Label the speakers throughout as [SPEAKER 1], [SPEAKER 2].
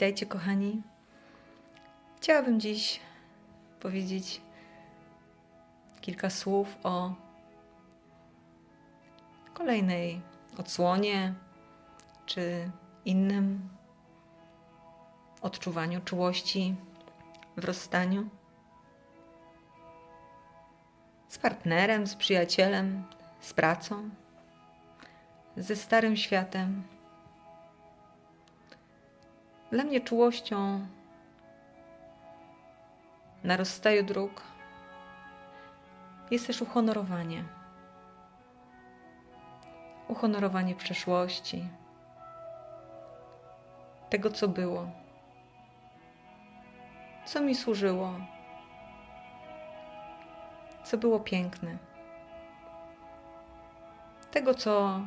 [SPEAKER 1] Witajcie, kochani. Chciałabym dziś powiedzieć kilka słów o kolejnej odsłonie czy innym odczuwaniu czułości w rozstaniu z partnerem, z przyjacielem, z pracą, ze starym światem. Dla mnie czułością na rozstaju dróg jest też uhonorowanie. Uhonorowanie przeszłości, tego co było, co mi służyło, co było piękne, tego co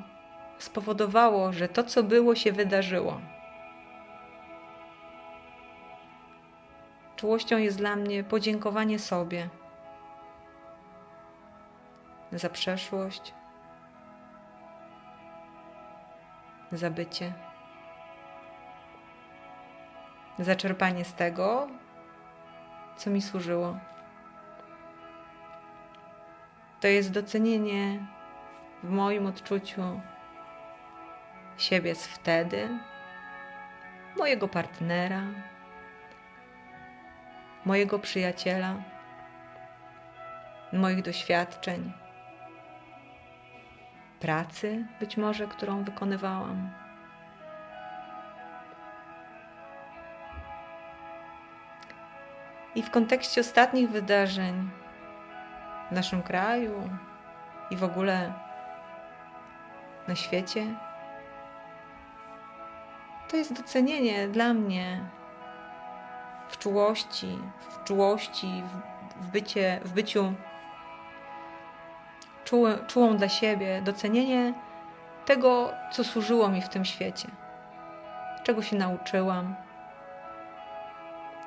[SPEAKER 1] spowodowało, że to co było się wydarzyło. Czułością jest dla mnie podziękowanie sobie za przeszłość, za bycie, za czerpanie z tego, co mi służyło. To jest docenienie w moim odczuciu siebie z wtedy, mojego partnera, mojego przyjaciela, moich doświadczeń, pracy być może, którą wykonywałam. I w kontekście ostatnich wydarzeń w naszym kraju i w ogóle na świecie, to jest docenienie dla mnie czułości, w czułości, w, bycie, w byciu czuły, czułą dla siebie, docenienie tego, co służyło mi w tym świecie, czego się nauczyłam,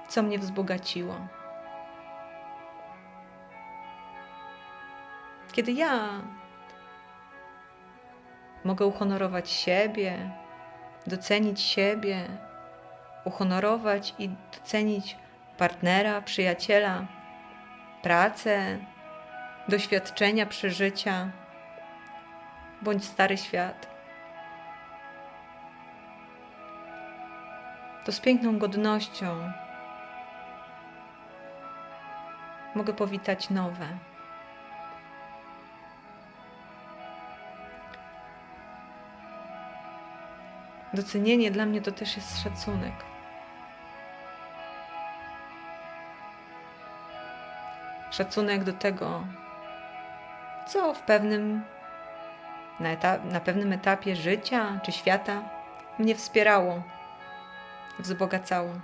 [SPEAKER 1] co mnie wzbogaciło. Kiedy ja mogę uhonorować siebie, docenić siebie, uhonorować i docenić partnera, przyjaciela, pracę, doświadczenia, przeżycia, bądź stary świat. To z piękną godnością mogę powitać nowe. Docenienie dla mnie to też jest szacunek. Szacunek do tego, co w pewnym, na, etap, na pewnym etapie życia czy świata mnie wspierało, wzbogacało.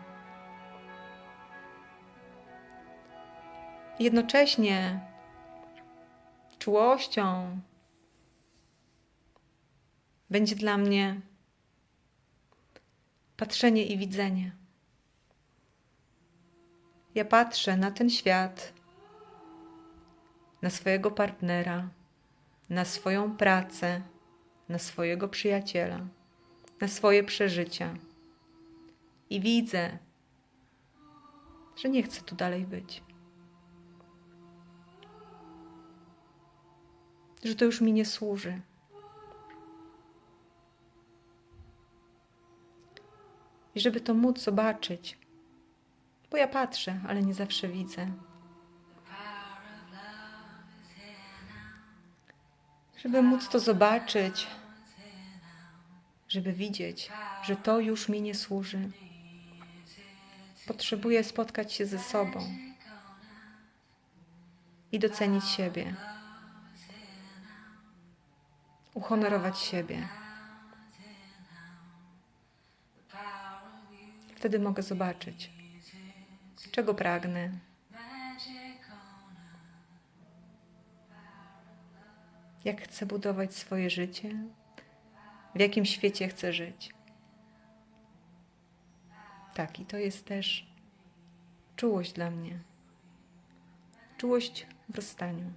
[SPEAKER 1] Jednocześnie czułością będzie dla mnie patrzenie i widzenie. Ja patrzę na ten świat, na swojego partnera, na swoją pracę, na swojego przyjaciela, na swoje przeżycia i widzę, że nie chcę tu dalej być. Że to już mi nie służy. I żeby to móc zobaczyć, bo ja patrzę, ale nie zawsze widzę. Żeby móc to zobaczyć, żeby widzieć, że to już mi nie służy. Potrzebuję spotkać się ze sobą i docenić siebie, uhonorować siebie. Wtedy mogę zobaczyć, czego pragnę. Jak chcę budować swoje życie, w jakim świecie chcę żyć. Tak, i to jest też czułość dla mnie. Czułość w rozstaniu.